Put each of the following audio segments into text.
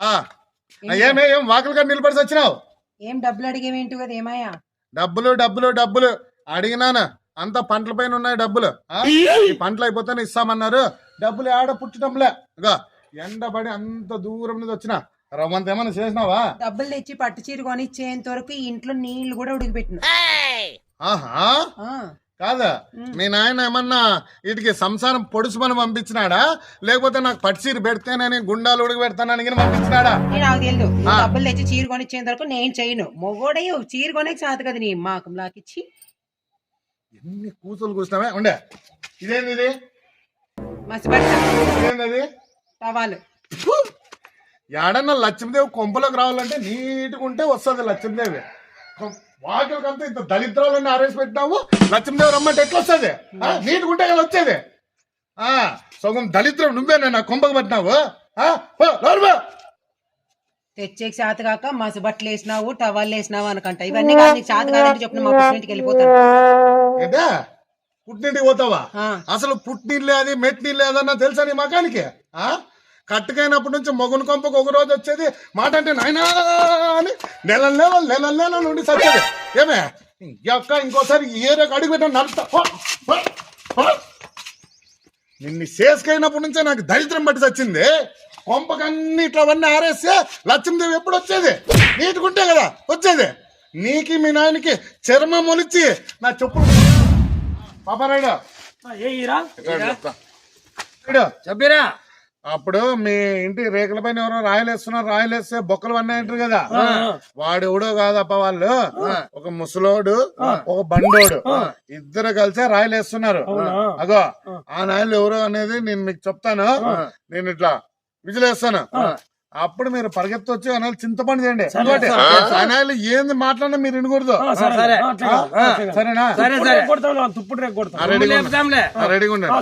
ఆ, ఏమే ఏం వాకలుగా నిలబడి వచ్చినావు? ఏం డబ్బులు అడిగేవేంటి కదా ఏమయ్యా? డబ్బులు డబ్బులు డబ్బులు. అడిగినాను? అంత పంటల పైన ఉన్నాయి డబ్బులు? ఈ పంటలు అయిపోతేనే ఇస్తామన్నారు. డబ్బులు ఆడ పుట్టడంలే. ఎండబడి అంత దూరం నుంచి వచ్చిన. రవ్వంత ఏమన్నా చేసినావా? డబ్బులు తెచ్చి పట్టు చీర కొనిచ్చేంత వరకు ఇంట్లో నీళ్ళు కూడా ఉడికిపెట్టిన ఆహా. కాదా. మీ నాయన ఏమన్నా వీటికి సంసారం పొడుసుమని పంపించినాడా? లేకపోతే నాకు పట్సీరు పెడితేనని గుండాలు ఉడికి పెడతానని పంపించినాడా? నాకు తెలియదు. డబ్బులు తెచ్చి చీర కొనిచ్చేంత వరకు నేను చేయను. మొగోడే చీర కొనేకి సాధ కదా నీ మాకు నాకిచ్చి ఎన్ని కూతులు కూర్చున్నావే ఉండే. ఇదేంది ఇది? ఇదేంది ఫు! ఏడన్నా లక్ష్మీదేవి కొంపలోకి రావాలంటే నీట్గా ఉంటే వస్తుంది లక్ష్మీదేవి. వాకిలకంతా ఇంత దళిద్రాలన్నీ ఆరేసి పెట్టినావు? లక్ష్మీదేవి రమ్మంటే ఎట్లా వస్తుంది నీట్గా ఉంటే కదా వచ్చేది? ఆ సగం దళిద్రం నువ్వేనా నా కొంపకు పట్టినావు. తెచ్చేకి చేత కాక మసి బట్టలు వేసినావు టవాలు వేసినావు అనుకంట. ఇవన్నీ కాదు నీకు చేత కాదంటే చెప్పిన మా పుట్టింటికి వెళ్ళిపోతాను. ఏంటే? పుట్టింటికి పోతావా? అసలు పుట్టినీళ్ళు అది మెట్టినీళ్ళు ఏదన్నా తెలుసా నీ మకానికి? ఆ? కట్టుకైనప్పటి నుంచి మొగుని కొంపకు ఒక రోజు వచ్చేది మాట అంటే నాయనా అని నెల నెలలు నెల నెలల నుండి సచ్చేది. ఏమే? ఈ అక్క ఇంకోసారి ఏరియా అడుగు పెట్టా పో. నిన్ను చేసుకైనప్పటి నుంచే నాకు దరిద్రం పట్టి చచ్చింది కొంపకన్నీ ఇట్లా అవన్నీ ఆరేస్తే లక్ష్మీదేవి ఎప్పుడు వచ్చేది? నీటుకుంటే కదా వచ్చేది. నీకి మీ నాయనకి చర్మం మొలిచి నా చెప్పులు పాపారాయుడు. చెప్పిరా. అప్పుడు మీ ఇంటి రేకుల పైన ఎవరో రాయలేస్తున్నారు రాయలేస్తే బొక్కలు అన్నాయి అంటారు కదా. వాడు ఎవడో కాదప్ప వాళ్ళు. ఒక ముసలోడు ఒక బండోడు. ఇద్దరు కలిసే రాయలేస్తున్నారు అగో ఆ. నాయలు ఎవరో అనేది నేను మీకు చెప్తాను. నేను ఇట్లా విజిలేస్తాను అప్పుడు మీరు పరిగెత్తి వచ్చి ఆ నాయలు చింతపండు చేయండి నాయలు ఏంది మాట్లాడినా మీరు వినకూడదు. సరేనా? రెడీగా ఉండండి.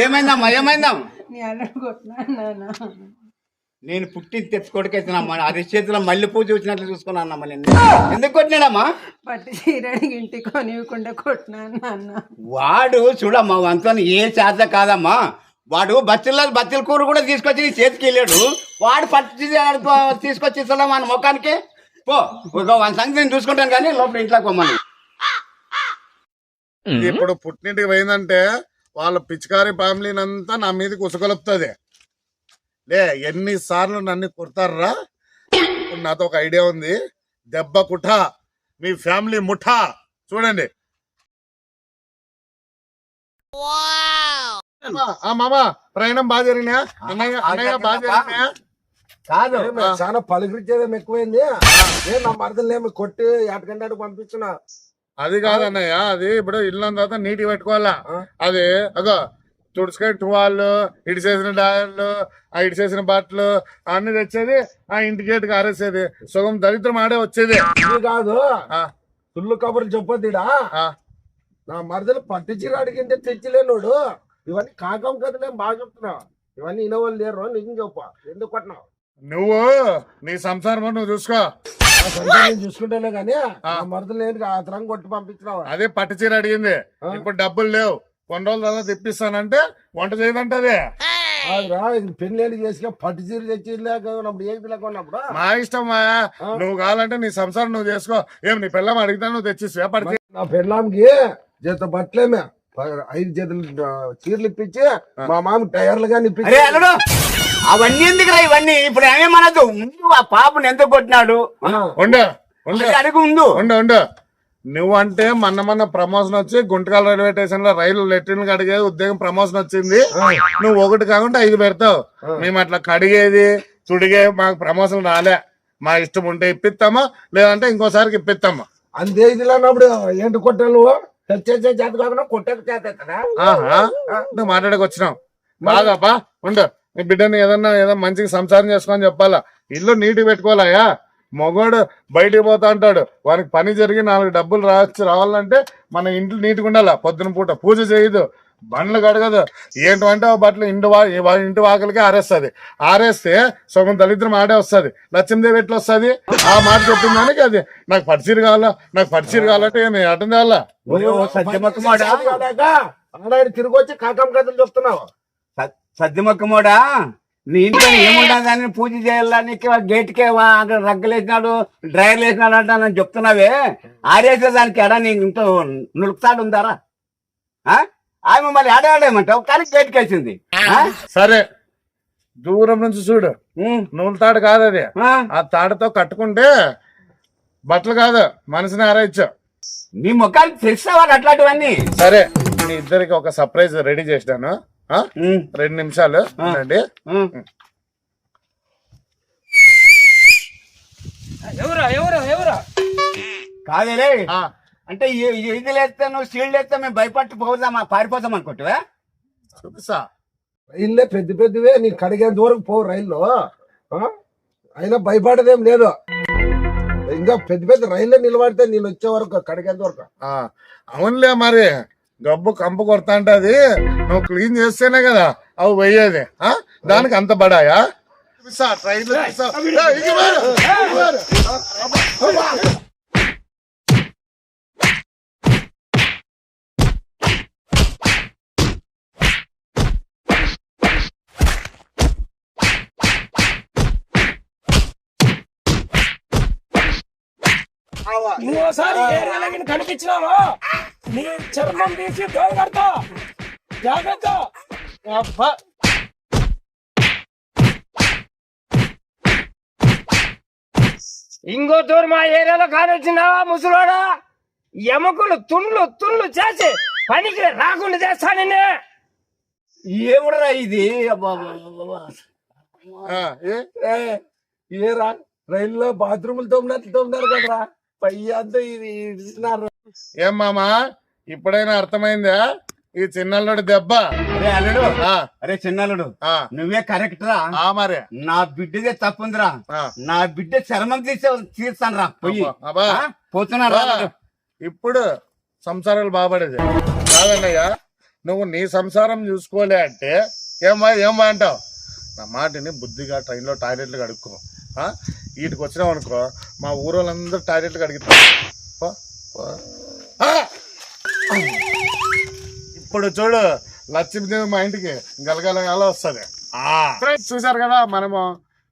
ఏమైందమ్మా నాన్న. నేను పుట్టి తెచ్చుకోడికేసినమ్మా అది చేతిలో మల్లె పూజ చూసినట్లు చూసుకున్నానమ్మా నేను ఎందుకు కొట్టినాడమ్మా? పట్టు చీర అడిగి ఇంటికి కొనివ్వకుండా కొట్టినా వాడు చూడమ్మా వంతో ఏ చేత కాదమ్మా. వాడు బచ్చల బచ్చల కూర కూడా తీసుకొచ్చి నీ చేతికి వెళ్ళాడు. వాడు పట్టి తీసుకొచ్చి ఇస్తాడా మన ముఖానికి? పో వన్ సంగతి నేను చూసుకుంటాను కానీ లోపల ఇంట్లోకి పోమని ఇప్పుడు పుట్టింటికి పోయిందంటే వాళ్ళ పిచికారి ఫ్యామిలీని అంతా నా మీదకి ఉసగొలుపుతుంది. లే ఎన్నిసార్లు నన్ను కుడతారా? ఇప్పుడు నాతో ఒక ఐడియా ఉంది. దెబ్బ కుఠా మీ ఫ్యామిలీ ముఠా. చూడండి. ఆ మామ ప్రయాణం బాగా జరిగినా అన్నయ్య అన్నయ్య బాగా జరిగినా కాదు. చాలా పలుకరించేదేం ఎక్కువైంది. నేను నా మరదలేమి కొట్టి ఎటకంటే పంపించిన? అది కాదన్నయ్య అది ఇప్పుడు ఇల్లు తర్వాత నీటి పెట్టుకోవాలా. అది అగో తుడుచుకొని టువాళ్ళు ఇడిసేసిన డాయర్లు ఆ ఇడిసేసిన బట్టలు అన్ని తెచ్చేది ఆ ఇంటి గేటుకి ఆరేసేది. సుగం దరిద్రం ఆడే వచ్చేది. ఇది కాదు. సుల్లు కబుర్లు చెప్పొద్దిడా ఆ. నా మరదలు పట్టు చీర అడిగింటే తెచ్చిలేనోడు ఇవన్నీ కాకం కదలే బాగా చెప్తున్నావు ఇవన్నీ ఇనవాళ్ళు లేరు నిజం చెప్పు. ఎందుకు కొట్టినావు? నువ్వు నీ సంసారం నువ్వు చూసుకో. చూసుకుంటేనే కానీ మరదలు ఏంటి? ఆ తరం కొట్టి పంపించినావా? అదే పట్టు చీర అడిగింది. ఇప్పుడు డబ్బులు లేవు. కొన్ని రోజుల తర్వాత తెప్పిస్తానంటే వంట చేయదంటది. ఇది పెళ్ళి చేసి పట్టు చీర తెచ్చి లేకున్నప్పుడు మా ఇష్టం మాయా. నువ్వు కావాలంటే నీ సంసారం నువ్వు చేసుకో. ఏం నీ పిల్లం అడిగితే నువ్వు తెచ్చిస్తా. పడితే నా పెళ్ళాంకి జత బట్టలేమే ఐదు జతలు చీరలు ఇప్పించి మా మామ టైర్లు కానీ అరే ఇప్పించి అల్లుడు! అవన్నీ ఎందుకురా ఇవన్నీ? ఇప్పుడు ఏమేమనదు ముందు ఆ పాపను ఎందుకు కొట్టినాడు? ఉండు ఉండు. అది అడుగు ఉండు. ఉండు ఉండు. నువ్వంటే మొన్న మొన్న ప్రమోషన్ వచ్చి గుంటకల్ రైల్వే స్టేషన్లో రైలు లెట్రిన్ కడిగే ఉద్యోగం ప్రమోషన్ వచ్చింది. నువ్వు ఒకటి కాకుండా ఐదు పెడతావు. మేము అట్లా కడిగేది తుడిగే మాకు ప్రమోషన్ రాలే. మా ఇష్టం ఉంటే ఇప్పిస్తామా? లేదంటే ఇంకోసారికి ఇప్పిస్తామా? అంతే ఇది లేనప్పుడు ఏంటి కొట్టాలి తెచ్చేసే చేత కాకుండా కొట్టేది చేత నువ్వు మాట్లాడక వచ్చినావు. బాగాపా ఉండు. నీ బిడ్డని ఏదన్నా ఏదో మంచిగా సంసారం చేసుకోని చెప్పాలా? ఇల్లు నీట్గా పెట్టుకోవాలయా మగోడు బయటికి పోతా అంటాడు. వానికి పని జరిగి నాలుగు డబ్బులు రావచ్చు రావాలంటే మన ఇంట్లో నీట్గా ఉండాలా? పొద్దున పూట పూజ చేయదు. బండ్లు కడగదు. ఏంటంటే ఆ బట్టలు ఇంటి వా ఇంటి వాకలికి ఆరేస్తుంది. ఆరేస్తే సగం దళిద్రం ఆడే వస్తుంది. లక్ష్మీదేవి ఎట్లా వస్తుంది? ఆ మాట చెప్పిన దానికి అది. నాకు పడిచీరు కావాలా? నాకు పడిచీరు కావాలంటే నేను అటెండ్ కావాలా? తిరిగి వచ్చి కాకం కథలు చెప్తున్నావు. సద్ది మొక్కమోడా నీ ఇంట్లో ఏముండదని పూజ చేయాలని గేట్కే అక్కడ రగ్గలు వేసినాడు డ్రైవర్లు వేసినాడు అంట నేను చెప్తున్నావే ఆరేసే దానికి ఎడా నీ ఇంట్లో నులుపుతాడు ఉందారా ఆ? ఆమె మళ్ళీ ఆడాడేమంటావు కానీ గేట్కి వేసింది ఆ? సరే దూరం నుంచి చూడు ఉమ్. నూనె తాడు కాదు అది ఆ? ఆ తాడుతో కట్టుకుంటే బట్టలు కాదు మనసుని ఆరాయిచ్చు నీ ముఖానికి తెలిసినవాడు అట్లాంటివన్నీ సరే మీ ఇద్దరికి ఒక సర్ప్రైజ్ రెడీ చేసినాను. రెండు నిమిషాలు. ఉండండి. ఎవరా ఎవరా ఎవరా? కాదేలే. అంటే ఇది లేస్తే నువ్వు షీల్డ్ వేస్తే మేము భయపట్టి పోదామా పారిపోతాం అనుకుంటావా? చూపిస్తా. రైళ్ళే పెద్ద పెద్దవే నీ కడిగేంత వరకు పో రైల్లో. ఆ? అయినా భయపడదేం లేదు. ఇంకా పెద్ద పెద్ద రైళ్ళే నిలబడితే నేను వచ్చే వరకు కడిగేంత వరకు. ఆ, అవునులే మరి. గబ్బు కంపు కొడతా అంటే అది నువ్వు క్లీన్ చేస్తేనే కదా అవి పోయేది? దానికి అంత బడాయా ట్రైన్ వారు. ఇంకోసారి ఏరియాలకి కనిపించినావా? నీ చర్మం తీసి దోవ కడతా. జాగ్రత్త. అబ్బా. ఇంకో తూరు మా ఏరియాలో కానొచ్చినావా ముసలోడా? ఎముకలు తుళ్ళు తుళ్ళు చేసి పనికి రాకుండా చేస్తా నిన్నే. ఏముడరా ఇది? ఏరా? రైల్లో బాత్రూములు తోమినట్లు తోమినారు కదరా. పై అంతా ఇది ఇస్తున్నారు ఏం మామా? ఇప్పుడైనా అర్థమైందా? ఈ చిన్నల్లుడి దెబ్బ. అరే అల్లుడు అరే చిన్నల్లుడు ఆ, నువ్వే కరెక్ట్ రా. ఆ మరి. నా బిడ్డదే తప్పుందిరా. ఆ. నా బిడ్డ చర్మం తీసే తీస్తాను రా పోయి. అబ్బా, అబ్బా. ఆ? పోతున్నా రా ఆ, ఇప్పుడు సంసారాలు బాగుపడేది కాదన్నయ్యా నువ్వు నీ సంసారం చూసుకోలే అంటే ఏమా ఏమా అంటావు? నా మాటని బుద్ధిగా ట్రైన్లో టాయిలెట్లు కడుక్కో. ఆ? వీటికి వచ్చినావు అనుకో మా ఊరోళ్ళందరూ టాయిలెట్లు. ఆ! ఇప్పుడు చూడు లక్ష్మీదేవి మా ఇంటికి గలగలగాల వస్తుంది. చూసారు కదా మనము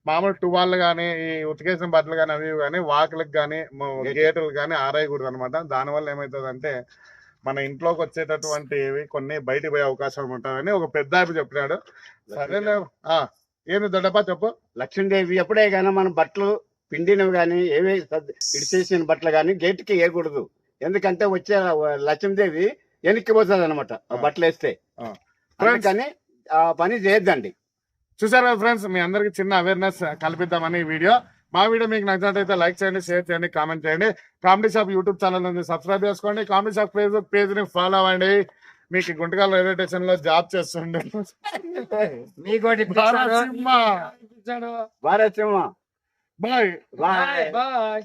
మామూలు టువాళ్ళు కానీ ఈ ఉతికేసిన బట్టలు కానీ అవి కానీ వాకులకు కానీ గేటులు కానీ ఆరాయకూడదు అనమాట దానివల్ల ఏమవుతుంది అంటే మన ఇంట్లోకి వచ్చేటటువంటివి కొన్ని బయటికి పోయే అవకాశం ఉంటుందని ఒక పెద్ద చెప్పినాడు. సరేలే ఏంది దొడ్డప్ప చెప్పు. లక్ష్మీదేవి ఎప్పుడే కానీ మన బట్టలు పిండినవి కానీ ఏవే ఇడిచేసిన బట్టలు కానీ గేట్కి వేయకూడదు. ఎందుకంటే వచ్చే లక్ష్మీదేవి వెనక్కి పోతుంది అనమాట బట్టలు వేస్తే. అందుకని ఆ పని చేయొద్దండి. చూసారా ఫ్రెండ్స్ మీ అందరికి చిన్న అవేర్నెస్ కల్పిద్దామని ఈ వీడియో. మా వీడియో మీకు నచ్చినట్టయితే లైక్ చేయండి షేర్ చేయండి కామెంట్ చేయండి. కామెడీ షాప్ యూట్యూబ్ ఛానల్ ఉంది సబ్స్క్రైబ్ చేసుకోండి. కామెడీ షాప్ ఫేస్బుక్ పేజ్ని ఫాలో అవ్వండి. మీకు గుంటకాల రైల్వే స్టేషన్లో జాబ్ చేస్తుండే. మీకోటి barasingha. Bharat Simha bye bye bye